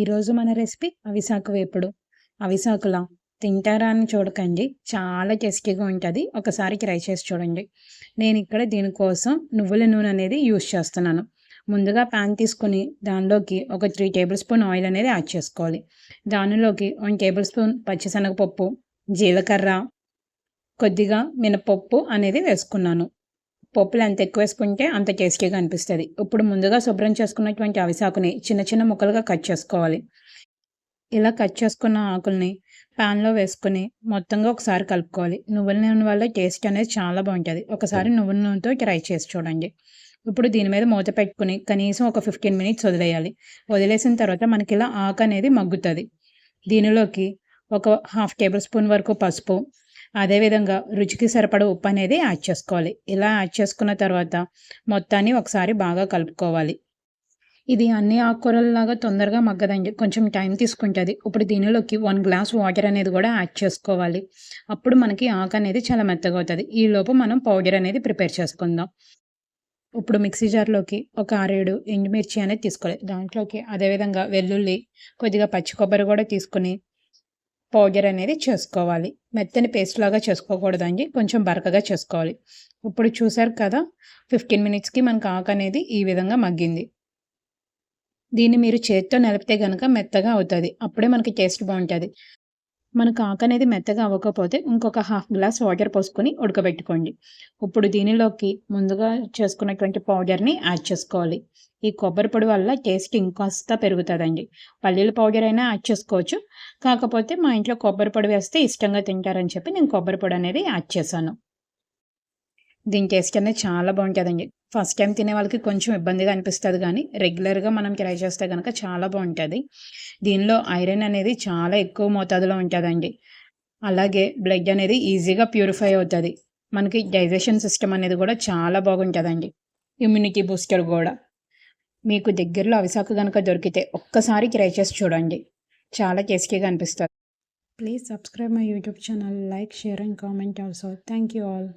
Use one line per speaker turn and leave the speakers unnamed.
ఈరోజు మన రెసిపీ అవిసాకు వేపుడు. అవిసాకులా తింటారా అని చూడకండి. చాలా టేస్టీగా ఉంటుంది. ఒకసారి ట్రై చేసి చూడండి. నేను ఇక్కడ దీనికోసం నువ్వుల నూనె అనేది యూస్ చేస్తున్నాను. ముందుగా ప్యాన్ తీసుకుని దానిలోకి ఒక త్రీ టేబుల్ స్పూన్ ఆయిల్ అనేది యాడ్ చేసుకోవాలి. దానిలోకి వన్ టేబుల్ స్పూన్ పచ్చిశనగపప్పు జీలకర్ర కొద్దిగా మినపప్పు అనేది వేసుకున్నాను. పప్పులు ఎంత ఎక్కువ వేసుకుంటే అంత టేస్టీగా అనిపిస్తుంది ఇప్పుడు ముందుగా శుభ్రం చేసుకున్నటువంటి అవిసాకుని చిన్న చిన్న ముక్కలుగా కట్ చేసుకోవాలి. ఇలా కట్ చేసుకున్న ఆకుల్ని ప్యాన్లో వేసుకుని మొత్తంగా ఒకసారి కలుపుకోవాలి. నువ్వుల నూనె వల్ల టేస్ట్ అనేది చాలా బాగుంటుంది. ఒకసారి నువ్వుల నూనెతో ట్రై చేసి చూడండి. ఇప్పుడు దీని మీద మూత పెట్టుకుని కనీసం ఒక ఫిఫ్టీన్ మినిట్స్ వదిలేయాలి. వదిలేసిన తర్వాత మనకి ఇలా ఆకు అనేది మగ్గుతుంది. దీనిలోకి ఒక హాఫ్ టేబుల్ స్పూన్ వరకు పసుపు అదేవిధంగా రుచికి సరిపడ ఉప్పు అనేది యాడ్ చేసుకోవాలి. ఇలా యాడ్ చేసుకున్న తర్వాత మొత్తాన్ని ఒకసారి బాగా కలుపుకోవాలి. ఇది అన్ని ఆకుకూరలలాగా తొందరగా మగ్గదండి. కొంచెం టైం తీసుకుంటుంది. ఇప్పుడు దీనిలోకి వన్ గ్లాస్ వాటర్ అనేది కూడా యాడ్ చేసుకోవాలి. అప్పుడు మనకి ఆకు అనేది చాలా మెత్తగా అవుతుంది. ఈలోపు మనం పౌడర్ అనేది ప్రిపేర్ చేసుకుందాం. ఇప్పుడు మిక్సీ జార్లోకి ఒక ఆరేడు ఎండుమిర్చి అనేది తీసుకోవాలి. దాంట్లోకి అదేవిధంగా వెల్లుల్లి కొద్దిగా పచ్చి కొబ్బరి కూడా తీసుకుని పౌడర్ అనేది చేసుకోవాలి. మెత్తని పేస్ట్ లాగా చేసుకోకూడదండి కొంచెం బరకగా చేసుకోవాలి. ఇప్పుడు చూసారు కదా ఫిఫ్టీన్ మినిట్స్కి మనకు ఆకు అనేది ఈ విధంగా మగ్గింది. దీన్ని మీరు చేతితో నిలిపితే కనుక మెత్తగా అవుతుంది. అప్పుడే మనకి టేస్ట్ బాగుంటుంది. మనకు ఆకు అనేది మెత్తగా అవ్వకపోతే ఇంకొక హాఫ్ గ్లాస్ వాటర్ పోసుకొని ఉడకబెట్టుకోండి. ఇప్పుడు దీనిలోకి ముందుగా చేసుకున్నటువంటి పౌడర్ని యాడ్ చేసుకోవాలి. ఈ కొబ్బరి పొడి వల్ల టేస్ట్ ఇంకాస్త పెరుగుతుందండి. పల్లీల పౌడర్ అయినా యాడ్ చేసుకోవచ్చు. కాకపోతే మా ఇంట్లో కొబ్బరి పొడి వేస్తే ఇష్టంగా తింటారని చెప్పి నేను కొబ్బరి పొడి అనేది యాడ్ చేశాను. దీని టేస్ట్ అనేది చాలా బాగుంటుందండి. ఫస్ట్ టైం తినే వాళ్ళకి కొంచెం ఇబ్బందిగా అనిపిస్తుంది కానీ రెగ్యులర్గా మనం ట్రై చేస్తే కనుక చాలా బాగుంటుంది. దీనిలో ఐరన్ అనేది చాలా ఎక్కువ మోతాదులో ఉంటుందండి. అలాగే బ్లడ్ అనేది ఈజీగా ప్యూరిఫై అవుతుంది. మనకి డైజెషన్ సిస్టమ్ అనేది కూడా చాలా బాగుంటుందండి. ఇమ్యూనిటీ బూస్టర్ కూడా. మీకు దగ్గరలో అవిసాకు కనుక దొరికితే ఒక్కసారి ట్రై చేసి చూడండి. చాలా టేస్టీగా అనిపిస్తుంది. Please subscribe my YouTube channel like share and comment also. Thank you all.